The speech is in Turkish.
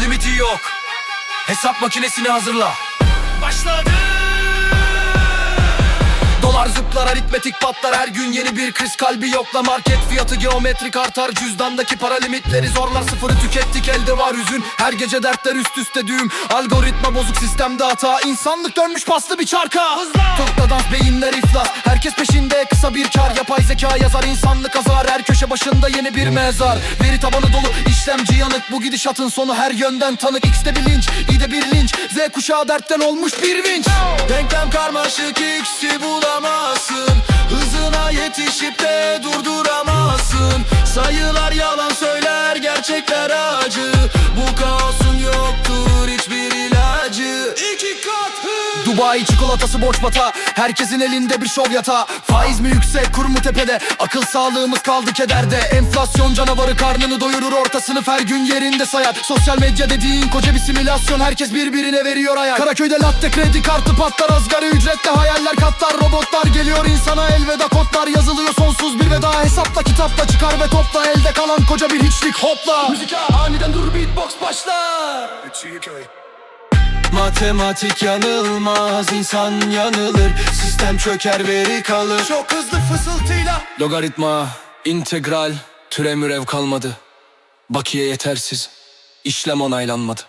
limiti yok. Hesap makinesini hazırla. Başladı zıplar aritmetik patlar her gün yeni bir kriz kalbi yokla. Market fiyatı geometrik artar cüzdandaki para limitleri zorlar. Sıfırı tükettik elde var hüzün her gece dertler üst üste düğüm. Algoritma bozuk sistemde hata. İnsanlık dönmüş paslı bir çarka. Tokta dans beyinler iflas. Herkes peşinde kısa bir kar. Yapay zeka yazar insanlık azar. Her köşe başında yeni bir mezar. Veri tabanı dolu işlemci yanık. Bu gidişatın sonu her yönden tanık. X'te bir linç i'de bir linç. Z kuşağı dertten olmuş bir vinç. Denklem karmaşık x'i bulamazsın Hızına yetişip de durduramazsın. Sayılar yalan söyler gerçekler acı. Bu kaosun yoktur hiçbir ilacı. İki kat Dubai çikolatası borç bata Herkesin elinde bir şov yatağı Faiz mi yüksek kur mu tepede? Akıl sağlığımız kaldı kederde. Enflasyon canavarı karnını doyurur Orta sınıf her gün yerinde sayar. Sosyal medya dediğin koca bir simülasyon Herkes birbirine veriyor ayak Karaköy'de latte kredi kartı patlar Asgari ücretle hayaller katlar Geliyor insana elveda kodlar Yazılıyor sonsuz bir veda. Hesapla kitapla çıkar ve topla. Elde kalan koca bir hiçlik hopla. Müzik aniden dur beatbox başlar. Matematik yanılmaz, insan yanılır. Sistem çöker, veri kalır. Çok hızlı fısıltıyla. Logaritma, integral, türev mürev kalmadı. Bakiye yetersiz, işlem onaylanmadı